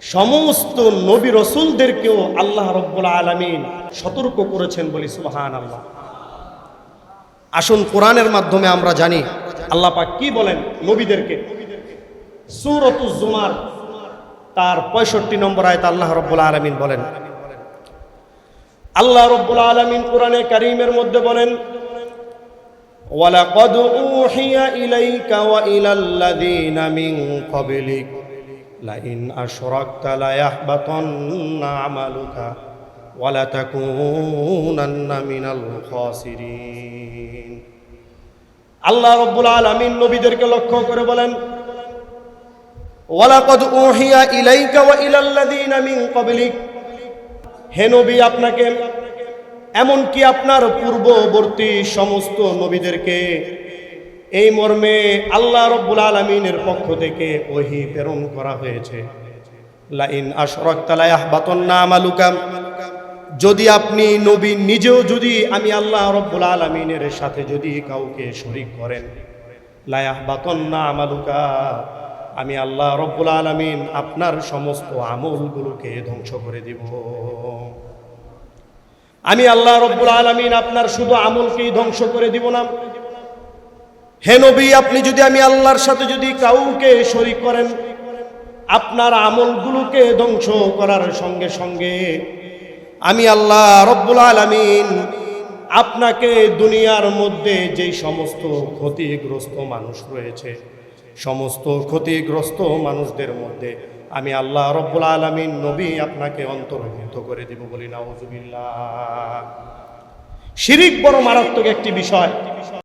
সমস্ত নবী রসুলদেরকেও আল্লাহ রব্বুল আলমিন সতর্ক করেছেন বলি সুহান আল্লাহ আসুন কোরআনের মাধ্যমে আমরা জানি, আল্লাহ পাক কি বলেন নবীদেরকে? সুরতুজ তার পঁয়ষট্টি নম্বর আয়ত আল্লাহ রব্বুল আলমিন বলেন। আল্লাহ রব্বুল আলমিন কোরআনে কারিমের মধ্যে বলেন ওয়ালা কদ উহিয়া ইলাইকা ওয়া ইলাল্লাযীনা মিন ক্বাবলিকা। লাইন আশরাকতা লায়াহবাতান্না আমালুকা ওয়া লাতাকুনান্না মিনাল খাসিরিন। আল্লাহ রাব্বুল আলামিন নবীদেরকে লক্ষ্য করে বলেন, ওয়ালাকদ উহিয়া ইলাইকা ওয়া ইলাল্লাযীনা মিন ক্বাবলিক। হে নবী, আপনাকে এমনকি আপনার পূর্ববর্তী সমস্ত নবীদেরকে এই মর্মে আল্লাহ রব্বুল আলমিনের পক্ষ থেকে ওহি প্রেরণ করা হয়েছে। লাইন আমালুকাম যদি আপনি নবী নিজেও যদি আমি আল্লাহ রব্বুল আলমিনের সাথে যদি কাউকে শরিক করেন লায়াহ বাতন্না আমালুকা। আমি আল্লাহ রব্বুল আলমিন আপনার সমস্ত আমলগুলোকে ধ্বংস করে দিব। আমি আল্লাহ রব্বুল আলমিন আপনার শুধু আমলকেই ধ্বংস করে দিব না হে নবী, আপনি যদি আমি আল্লাহর সাথে যদি কাউকে শরিক করেন, আপনার আমলগুলোকে ধ্বংস করার সঙ্গে সঙ্গে আমি আল্লাহ রব্বুল আলমিন আপনাকে দুনিয়ার মধ্যে যেই সমস্ত ক্ষতিগ্রস্ত মানুষ রয়েছে, সমস্ত ক্ষতিগ্রস্ত মানুষদের মধ্যে আমি আল্লাহ রব্বুল আলমিন নবী আপনাকে অন্তর্ভুক্ত করে দিব বলি না শিরিক বড় মারাত্মক একটি বিষয়।